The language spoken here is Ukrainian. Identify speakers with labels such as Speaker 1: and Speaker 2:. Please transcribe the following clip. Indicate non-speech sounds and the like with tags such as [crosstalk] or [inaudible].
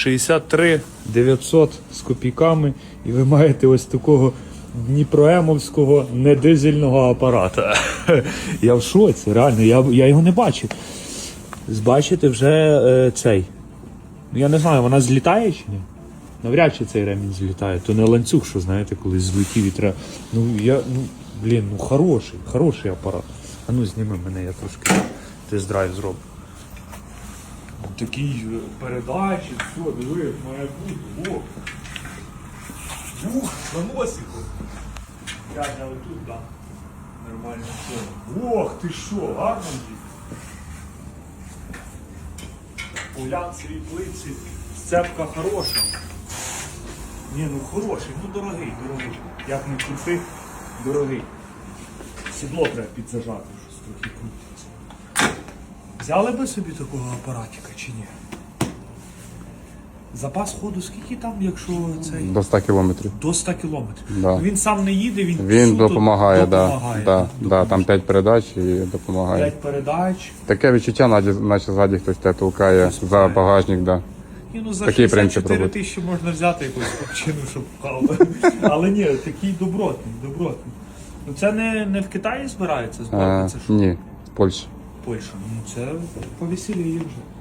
Speaker 1: 63 900 з копійками, і ви маєте ось такого дніпроемовського недизельного апарата. [laughs] Я в шоці, реально, я, я його не бачив. Бачите, вже е, цей. Ну я не знаю, вона злітає чи ні? Навряд чи цей ремінь злітає. То не ланцюг, що знаєте, коли злетів і треба. Ну я, ну, блін, ну хороший, хороший апарат. А ну зніми мене, я трошки тест-драйв зроблю. Такий е, передачі, все, диви, має бути. О. Ух, на носику. Я не тут, да. Нормально все. Ох, ти що, гарно їх. Глянцеві плиці, сцепка хороша. Ні, ну хороший, ну дорогий, дорогий. Як не крути, дорогий. Сідло треба підзажати, щось трохи крутиться. Взяли би собі такого апаратика чи ні? Запас ходу скільки там, якщо цей?
Speaker 2: До 100 кілометрів.
Speaker 1: До 100 кілометрів.
Speaker 2: Да.
Speaker 1: Він сам не їде, він,
Speaker 2: Він
Speaker 1: суто
Speaker 2: допомагає,
Speaker 1: допомагає.
Speaker 2: да, да, там 5 передач і допомагає.
Speaker 1: П'ять передач.
Speaker 2: Таке відчуття, наче, наче ззаді хтось тебе толкає за
Speaker 1: толкає.
Speaker 2: багажник, да.
Speaker 1: Ні, ну за
Speaker 2: Такий принцип
Speaker 1: 64
Speaker 2: роботи.
Speaker 1: тисячі можна взяти якусь хлопчину, щоб пхав. [laughs] Але ні, такий добротний, добротний. Ну це не, не в Китаї збирається збирати, це що?
Speaker 2: ні, в Польщі.
Speaker 1: Польща. Ну це повеселіє вже.